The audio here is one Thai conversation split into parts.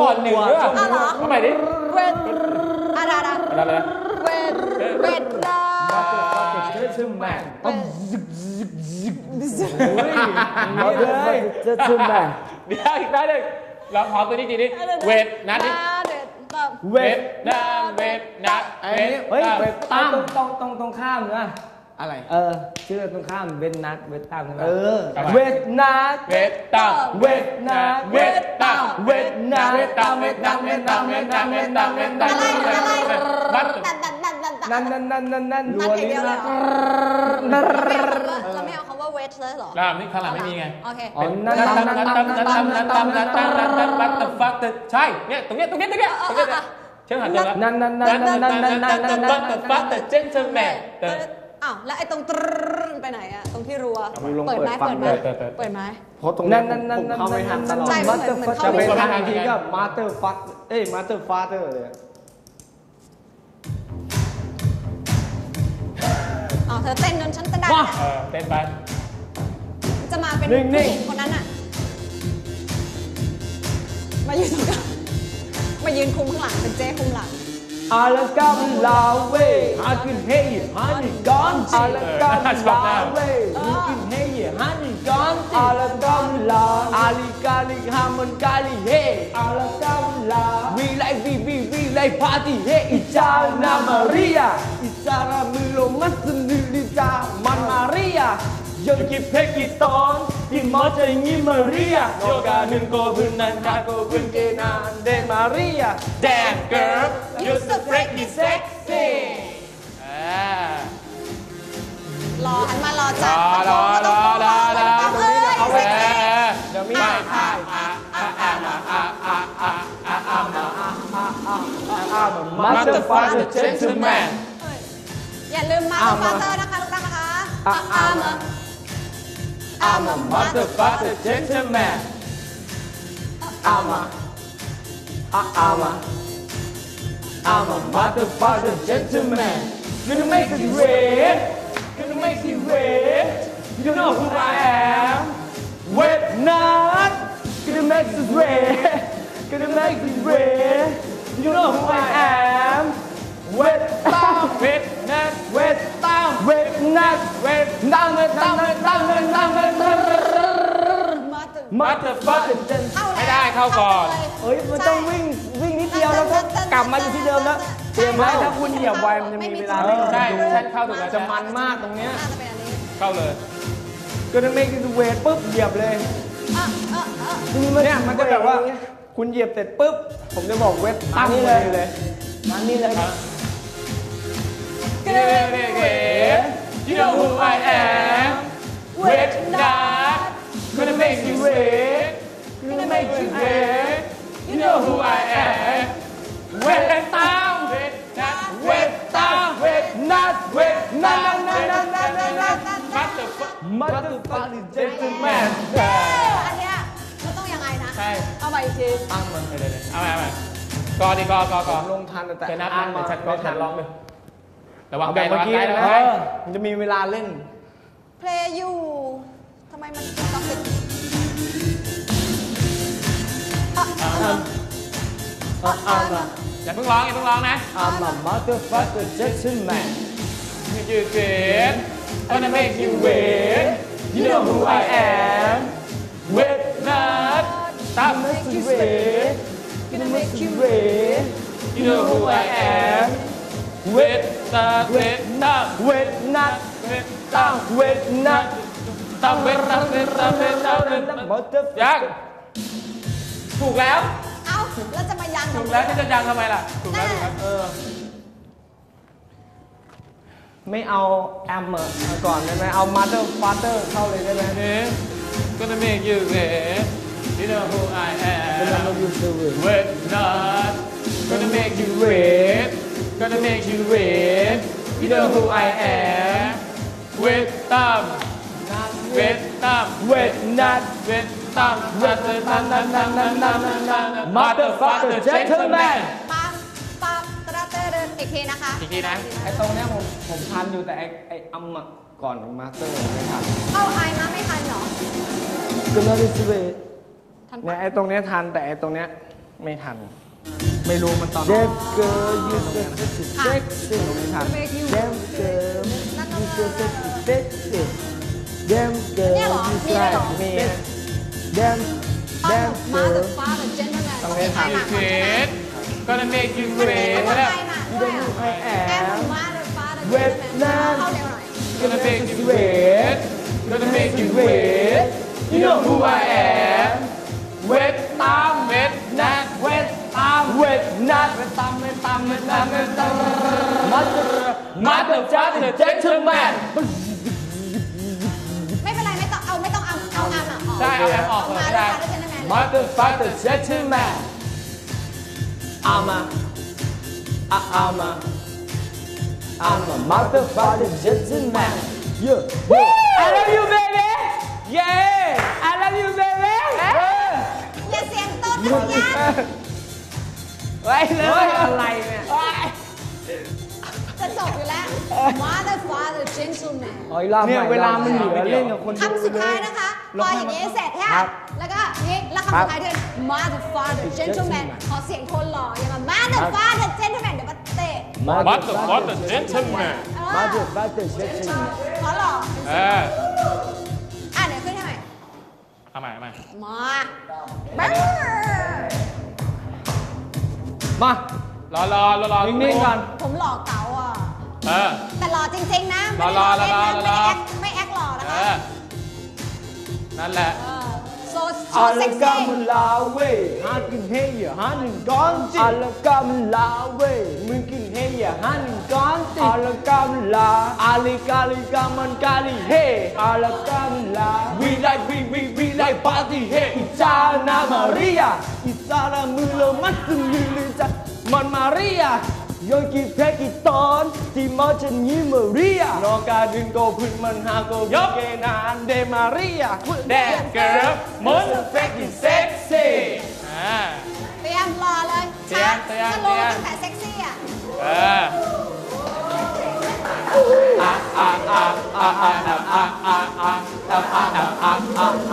ก่อนหนึ่งด้วยอะเหรอ ทำไมดิเวทอะไรดอะไรนะเวทเวทนาชื่อแม่ต้องซึกซึกซึกโอ้ยนี่จะชื่อแม่เดี๋ยวอีกได้หนึ่งลองพร้อตัวนี้จีนี่เวทนัดดิเวทนัดเวทนาเวทเฮ้ยตามตรงตรงตรงข้ามเนอะ อะไร เออ ชื่อตรงข้ามเวทนัทเวทตั้มใช่ไหมเออ เวทนัทเวทตั้มเวทนัทเวทตั้มเวทนัทเวทตั้มเวทตั้มเวทตั้มเวทตั้มเวทตั้มเวทตั้มอะไรอะไรบัตนั่นนั่นนั่นนั่นนั่นนั่นนั่นนั่นนั่นนั่นอย่างเดียวเลยเหรอเราไม่เอาคำว่าเวทเลยเหรอล่ามนี่ข้างหลังไม่มีไง โอเคอ๋อนั่นนั่นนั่นนั่นนั่นนั่นนั่นนั่นนั่นนั่นนั่นบัตเตอร์ฟัตเตอร์ใช่ เนี่ยตรงเนี้ยตรงเนี้ยตรงเนี้ยตรงเนี้ยเชื่อหันตัวแล้วนั่นนั่นนั่นนั่นนั่นนั่นนั่นนั่นบัตเตอร์ฟัตเตอร์เจนเทอร์แมน อ้าวแล้วไอ้ตรงตรไปไหนอะตรงที่รัวเอาลองเปิดไหมเปิดฟัเปิงดไหมเปิดเปิดเปิดไหม เพราะตรงนั่นี้นนั่นนั่นนั่นเข้าไม่นนั่นใช่มาสเตอร์เหมือนเข้าเป็นไม่ทันทางทีก็มาสเตอร์ฟัตเอ้ยมาสเตอร์ฟาเตอร์เลยอ๋อเธอเต้นจนฉันเต้นได้เอเนี่ยอเต้นไป จะมาเป็นผู้หญิงคนนั้นอะมายืนตรงกลางมายืนคุมข้างหลังเป็นเจ๊คุมหลัง Alakabalawe. I can hear you, honey, gone to Alakabalawe. You can hear you, honey, gone to Alakabala. Ali Kali, Haman Kali, hey. Alakabala. We like BB, we like party, hey. Ichana Maria. Ichana Milo Masanulita, Man Maria. You can pick it on. อาลากัมลาเวฮากินเฮยฮันนี่กอนอาลากัมลาเวฮากินเฮยฮันนี่กอนอาลากัมลาอาลิกาลิฮามันกาลิเฮอาลากัมลาวีไลวีวีวีไลพาร์ตี้เฮอิจานามาริยาอิจารามิโลมัสนิลิจามันมาริยา Yo ki peki ton Di moja ingi Maria Yoga nun ko bunan kako bun ke nan de Maria Damn girl you so freaky sexy อ่ารอหันมารอรจ้าอรอรอรอรอเอ้ยเอาไปเออเดี๋ยวมีไม่อ่าอ่าอ่าอ่าอ่าอ่าอ่าอ่าอ่าอ่าอ่า Master Father Gentleman อย่าลืมมาสปอนเซอร์นะคะลูกรักนะคะอะอาร์ม I'm a motherfucker gentleman. Uh, I'm a I'm a I'm a motherfucker gentleman. Gonna make it red Gonna make it red You know who I am. Wet nut. Gonna make it red Gonna make it red You know who I am Wet nut Wet thumb Wet thumb Wet thumb Wet thumb Wet thumb มาถึง Motherfucker gentleman เข้ไม่ได้เข้าก่อน เอ้ยมันต้องวิ่งวิ่งนิดเดียวแล้วก็กลับมาอยู่ที่เดิมแล้วเตรียมไว้ถ้าคุณเหยียบไวมันจะมีเวลาเล่นใช่ฉันเข้าถูกแล้วจะมันมากตรงเนี้ยเข้าเลยก็จะไม่กินเวทปุ๊บเหยียบเลยเนี่ยมันจะแบบว่าคุณเหยียบเสร็จปุ๊บ ผมจะบอกเวทตั้งนี่เลยมานี่เลยเย้เ motherfucking gentleman เย้อันเนี้ยมันต้องยังไงนะ ใช่ เอาใหม่อีกทีตั้งมันเดี๋ยวๆเอาใหม่เอาใหม่กอดีกอกอกอลงทันแต่เดี๋ยวนับอ่านะนเดี๋ยวฉันก็ไม่ฉัทันนร้องเลยระวังเอาไกแบลบระเมื่อวังกี้ไกลเลยระวังนะไกลมันจะมีเวลาเล่นเพลย์อยู่ทำไมมันกราฟิกอะอะอะอะอะอย่าเพิ่งร้องอย่าเพิ่งร้องนะ I'm a motherfucker gentleman You get Gonna make you wet You know who I am Wet nut Stop Make you red Gonna make you red You know who I am Wet nut Wet nut Wet nut Wet nut Wet nut Stop Wet nut Wet nut Wet nut Wet nut ยังถูกแล้ว เอ้าแล้วจะมายังถูทำกไมแล้วที่จะยังทำไมล่ะ ถูกแล้วถูกแล้วเออ ไม่เอาแอมมาก่อนได้ไหมเอามาเตอร์ฟาเตอร์เข้าเลยได้ไหม Yeah, gonna make you mad. You know who I am. With not gonna make you wait. Gonna make you wait. You know who I am. With thumb, with thumb, เวทนัด with thumb. มาเตอร์ฟาเตอร์เจนเทอร์แมน ทีนะคะ อีกทีนะไอ้ตรงเนี้ยผมผมทันอยู่แต่ไอ้ไอ้อัมอะก่อนมาสเตอร์ไม่ทันเอาไอมาไม่ทันเหรอ ก็น่าจะสเวททันเนี่ยไอ้ตรงเนี้ยทันแต่ไอ้ตรงเนี้ยไม่ทัน ไม่รู้มันตอน Damn girl you so sexy sexy ไม่ทัน make you Damn girl นั่น you so sexy sexy Damn เนี่ย girl เหรอ you มีด้วยเหรอ so มี sexy Damn ป้า Damn มาเดอะ girl ฟ้าเดอะเจนเทลแมนต้องให้ทันหนักกว่าใช่ไหม Great gonna make you มันเป็น great คนแล้วไทย หนักด้วยอะ I แอม am มาเดอะฟ้าเดอะเวียนดเทลแมนเข้าเร็วหน่อย gonna make you great gonna make you great you know who I am เวทตามเวทนะเวทตามเวทนัดเวทตามเวทตามเวทตามเวทตามมัตเตอร์ Mother Father Gentleman ไม่เป็นไรไม่ต้องเอาไม่ต้องเอาเอาอามอะออกใช่เอาแอมออกมาเลเดยอะได้ฟ้าเดอะเจนเทลแมน Mother Father Gentleman อามาอาอามา อามา mother father gentleman yeah I love you baby yeah I love you baby อย่าเสียงต้นนะยันไว้เลยอะไรเนี่ยจะจบอยู่แล้ว Mother Father Gentleman อ๋ออีกรอบเนี่ยใหม่เวลามันเหลือรอบใหเล่นกับคนดูคำสุดท้ายนะคะพออย่างนี้เสร็จฮะแล้วก็นี่แล้วคำสุดท้ายที่เป็น Mother Father Gentleman ขอเสียงโทนหล่ออย่ามา Mother Father Gentleman เดี๋ยวมาเตะ Mother Father Gentleman เออมาเถอะมาเถอะเช็คชิงขอหล่อเอออะเดี๋ยวขึ้นให้ใหม่เอาใหม่เอาใหม่มาบ้ามารอรอรอรอนิ่งๆก่อน ผมหล่อเก๋าอะ เออ แต่หล่อจริงๆนะ ไม่ได้หล่อเล่นหล่อนะหล่อไม่ได้แอคไม่แอคหล่อนะเอคะ อ นั่นแหละ เอ I love God mình là quê. Han kinh hay giờ han con chi. I love God mình là quê. Mình kinh hay giờ han con chi. I love God mình là Ali Kali Gaman Kali hey I love God mình We like we we we like party hey Itana Maria. Itana mưa mắt dừng như lên chắc Mon Maria. Yonki Pekiton thì Martin như Maria. Noka Dingo Quinman Hago Yokena De Maria đẹp girl most fucking sexy. à. Tian lò lên. Tian, Tian, Tian phải sexy à? À.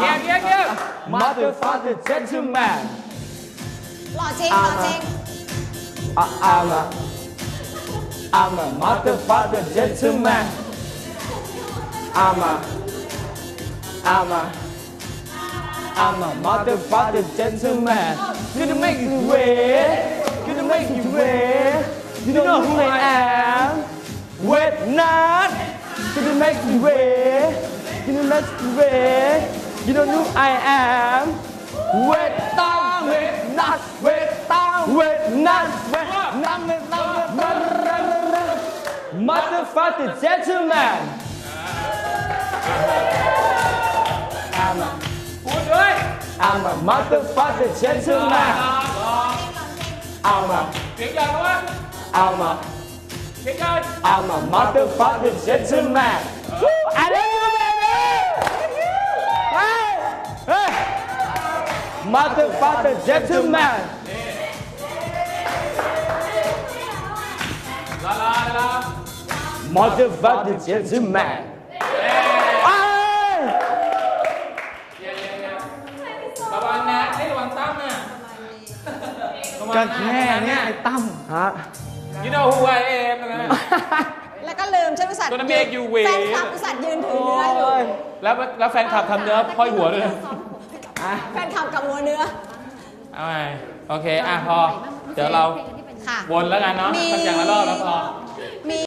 Yeah, yeah, yeah Motherfucker gentleman. Lò trên, lò à, à. trên. I'm a I'm a Mother Father Gentleman. I'm a I'm a I'm a Mother Father Gentleman. Gonna make you wait Gonna make you wait You know who I am. Wait not Gonna make you wait Gonna make you wait You don't know who I am. Wait down Wait not Wait down Wait not motherfucking gentleman. I'm a, I'm a motherfucking gentleman. I'm a I'm a I'm a motherfucking gentleman. Woo, I love you baby! Hey! Hey! Motherfucking gentleman. นะแค่เนี้ยไอ้ตั้มฮะ You know who I am นะแล้วก็ลืมฉันอุตส่าห์ Gonna make you wait แฟนคลับอุตส่าห์ยืนถือเนื้ออยู่แล้วแล้วแฟนคลับทำเนื้อพ้อยหัวด้วยนะแฟนคลับกับหัวเนื้อเอาไงโอเค อะพอ เดี๋ยวเราค่ะวนแล้วกันเนาะมีสักอย่างละรอบแล้วพอ